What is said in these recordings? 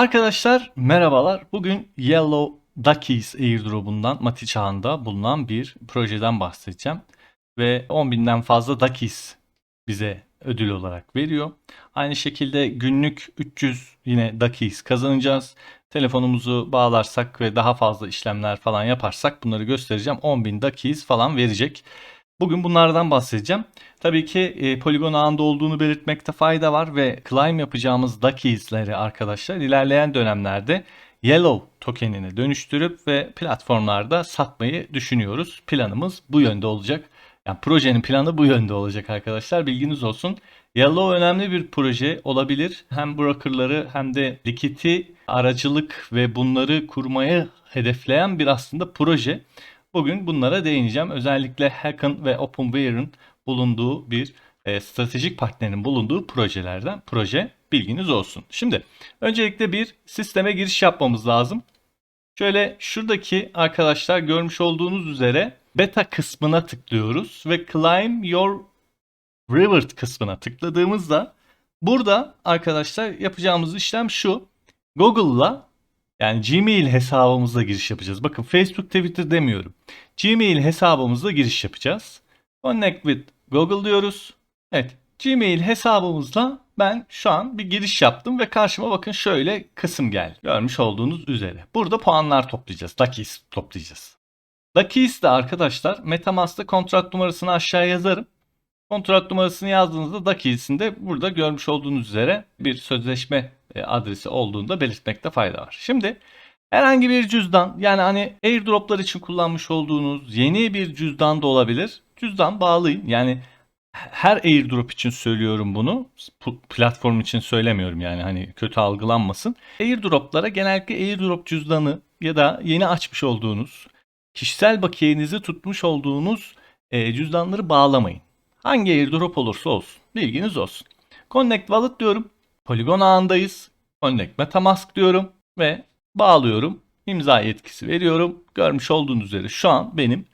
Arkadaşlar merhabalar. Bugün Yellow Duckies airdrop'undan Mati çağında bulunan bir projeden bahsedeceğim. Ve 10.000'den fazla Duckies bize ödül olarak veriyor. Aynı şekilde günlük 300 yine Duckies kazanacağız. Telefonumuzu bağlarsak ve daha fazla işlemler falan yaparsak bunları göstereceğim. 10.000 Duckies falan verecek. Bugün bunlardan bahsedeceğim. Tabii ki e, poligon ağında olduğunu belirtmekte fayda var ve climb yapacağımız Duckies'leri arkadaşlar ilerleyen dönemlerde Yellow tokenine dönüştürüp ve platformlarda satmayı düşünüyoruz. Planımız bu yönde olacak. Yani projenin planı bu yönde olacak arkadaşlar. Bilginiz olsun. Yellow önemli bir proje olabilir. Hem brokerları hem de likiti aracılık ve bunları kurmayı hedefleyen bir aslında proje. Bugün bunlara değineceğim. Özellikle Hacken ve OpenWare'ın bulunduğu bir e, stratejik partnerin bulunduğu projelerden proje bilginiz olsun. Şimdi öncelikle bir sisteme giriş yapmamız lazım. Şöyle şuradaki arkadaşlar görmüş olduğunuz üzere beta kısmına tıklıyoruz ve climb your reward kısmına tıkladığımızda burada arkadaşlar yapacağımız işlem şu. Google'la yani Gmail hesabımızla giriş yapacağız. Bakın Facebook, Twitter demiyorum. Gmail hesabımızla giriş yapacağız. Connect with Google diyoruz. Evet. Gmail hesabımızla ben şu an bir giriş yaptım ve karşıma bakın şöyle kısım geldi. Görmüş olduğunuz üzere. Burada puanlar toplayacağız. Duckies toplayacağız. Duckies de arkadaşlar Metamask'ta kontrat numarasını aşağıya yazarım. Kontrat numarasını yazdığınızda Duckies'in de burada görmüş olduğunuz üzere bir sözleşme adresi olduğunda belirtmekte fayda var. Şimdi herhangi bir cüzdan yani hani airdroplar için kullanmış olduğunuz yeni bir cüzdan da olabilir. Cüzdan bağlayın. Yani her airdrop için söylüyorum bunu. Platform için söylemiyorum yani hani kötü algılanmasın. Airdroplara genellikle airdrop cüzdanı ya da yeni açmış olduğunuz kişisel bakiyenizi tutmuş olduğunuz e, cüzdanları bağlamayın. Hangi airdrop olursa olsun. Bilginiz olsun. Connect Wallet diyorum. Polygon ağındayız. Connect Metamask diyorum ve bağlıyorum. İmza yetkisi veriyorum. Görmüş olduğunuz üzere şu an benim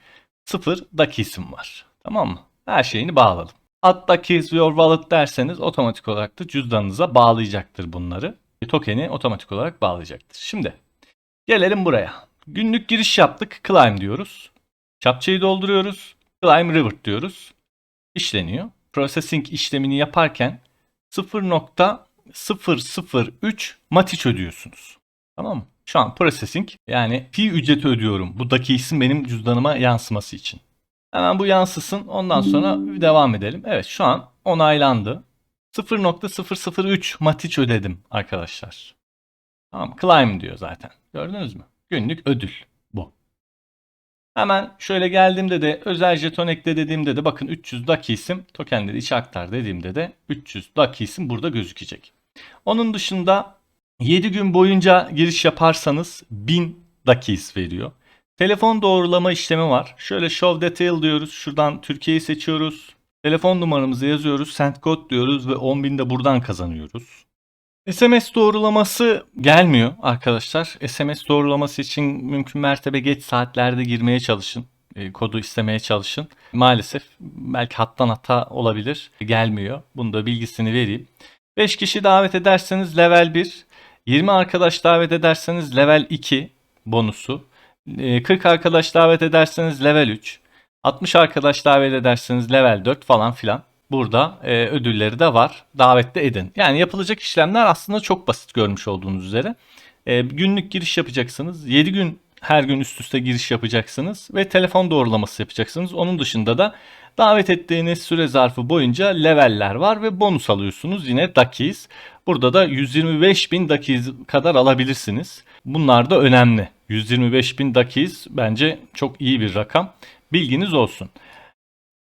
sıfır Duckies'im var. Tamam mı? Her şeyini bağladım. Add Duckies your wallet derseniz otomatik olarak da cüzdanınıza bağlayacaktır bunları. Tokeni otomatik olarak bağlayacaktır. Şimdi gelelim buraya. Günlük giriş yaptık. Climb diyoruz. Çapçayı dolduruyoruz. Climb River diyoruz. İşleniyor. Processing işlemini yaparken 0.003 matiç ödüyorsunuz. Tamam mı? Şu an processing yani pi ücreti ödüyorum. Bu Duckies'in benim cüzdanıma yansıması için. Hemen bu yansısın. Ondan sonra devam edelim. Evet şu an onaylandı. 0.003 matiç ödedim arkadaşlar. Tamam climb diyor zaten. Gördünüz mü? Günlük ödül bu. Hemen şöyle geldiğimde de özel jeton ekle dediğimde de bakın 300 Duckies'im tokenleri içe aktar dediğimde de 300 Duckies'im burada gözükecek. Onun dışında 7 gün boyunca giriş yaparsanız 1000 Duckies veriyor. Telefon doğrulama işlemi var. Şöyle show detail diyoruz. Şuradan Türkiye'yi seçiyoruz. Telefon numaramızı yazıyoruz. Send code diyoruz ve 10.000 de buradan kazanıyoruz. SMS doğrulaması gelmiyor arkadaşlar. SMS doğrulaması için mümkün mertebe geç saatlerde girmeye çalışın. E, kodu istemeye çalışın. Maalesef belki hattan hata olabilir. Gelmiyor. Bunu da bilgisini vereyim. 5 kişi davet ederseniz level 1. 20 arkadaş davet ederseniz level 2 bonusu. 40 arkadaş davet ederseniz level 3. 60 arkadaş davet ederseniz level 4 falan filan. Burada e, ödülleri de var. Davette edin. Yani yapılacak işlemler aslında çok basit görmüş olduğunuz üzere. E, günlük giriş yapacaksınız. 7 gün her gün üst üste giriş yapacaksınız ve telefon doğrulaması yapacaksınız. Onun dışında da davet ettiğiniz süre zarfı boyunca leveller var ve bonus alıyorsunuz. Yine Duckies. Burada da 125 bin Duckies kadar alabilirsiniz. Bunlar da önemli. 125 bin Duckies bence çok iyi bir rakam. Bilginiz olsun.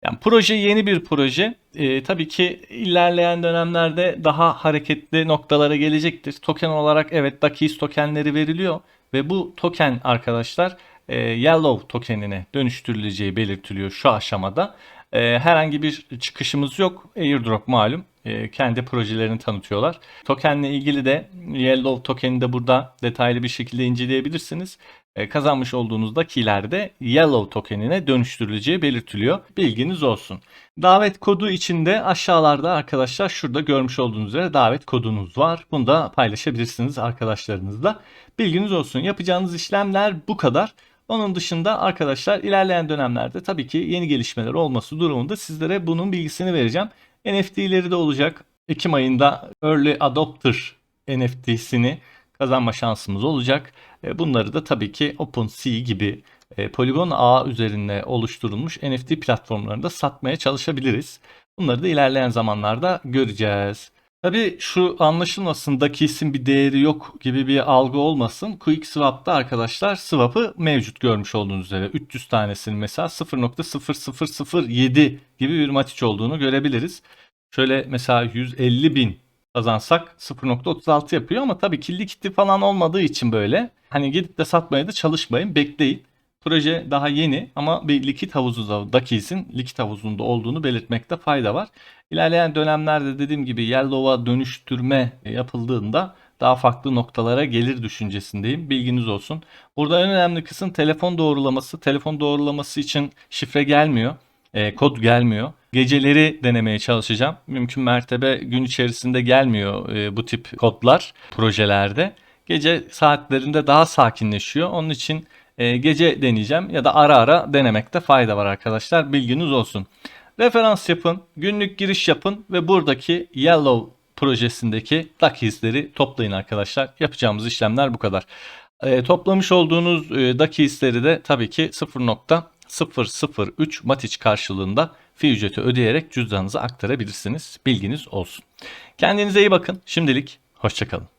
Yani proje yeni bir proje. Ee, tabii ki ilerleyen dönemlerde daha hareketli noktalara gelecektir. Token olarak evet Duckies tokenleri veriliyor ve bu token arkadaşlar e, Yellow tokenine dönüştürüleceği belirtiliyor şu aşamada. E, herhangi bir çıkışımız yok. Airdrop malum. E, kendi projelerini tanıtıyorlar. Tokenle ilgili de Yellow tokeni de burada detaylı bir şekilde inceleyebilirsiniz. e, kazanmış olduğunuz dakiler de Yellow tokenine dönüştürüleceği belirtiliyor. Bilginiz olsun. Davet kodu içinde aşağılarda arkadaşlar şurada görmüş olduğunuz üzere davet kodunuz var. Bunu da paylaşabilirsiniz arkadaşlarınızla. Bilginiz olsun. Yapacağınız işlemler bu kadar. Onun dışında arkadaşlar ilerleyen dönemlerde tabii ki yeni gelişmeler olması durumunda sizlere bunun bilgisini vereceğim. NFT'leri de olacak. Ekim ayında Early Adopter NFT'sini kazanma şansımız olacak. E, Bunları da tabii ki OpenSea gibi e, Polygon ağ üzerinde oluşturulmuş NFT platformlarında satmaya çalışabiliriz. Bunları da ilerleyen zamanlarda göreceğiz. Tabii şu anlaşılmasın Dakis'in bir değeri yok gibi bir algı olmasın. QuickSwap'ta arkadaşlar swap'ı mevcut görmüş olduğunuz üzere. 300 tanesinin mesela 0.0007 gibi bir matiç olduğunu görebiliriz. Şöyle mesela 150 bin kazansak 0.36 yapıyor ama tabii ki likiti falan olmadığı için böyle. Hani gidip de satmaya da çalışmayın bekleyin. Proje daha yeni ama bir likit havuzu da Dakis'in likit havuzunda olduğunu belirtmekte fayda var. İlerleyen dönemlerde dediğim gibi Yellow'a dönüştürme yapıldığında daha farklı noktalara gelir düşüncesindeyim. Bilginiz olsun. Burada en önemli kısım telefon doğrulaması. Telefon doğrulaması için şifre gelmiyor. e, kod gelmiyor. Geceleri denemeye çalışacağım. Mümkün mertebe gün içerisinde gelmiyor e, bu tip kodlar projelerde. Gece saatlerinde daha sakinleşiyor. Onun için e, gece deneyeceğim ya da ara ara denemekte fayda var arkadaşlar. Bilginiz olsun. Referans yapın, günlük giriş yapın ve buradaki Yellow projesindeki Duckies'leri toplayın arkadaşlar. Yapacağımız işlemler bu kadar. E, toplamış olduğunuz e, Duckies'leri de tabii ki 0.003 Matic karşılığında fi ücreti ödeyerek cüzdanınıza aktarabilirsiniz. Bilginiz olsun. Kendinize iyi bakın. Şimdilik hoşçakalın.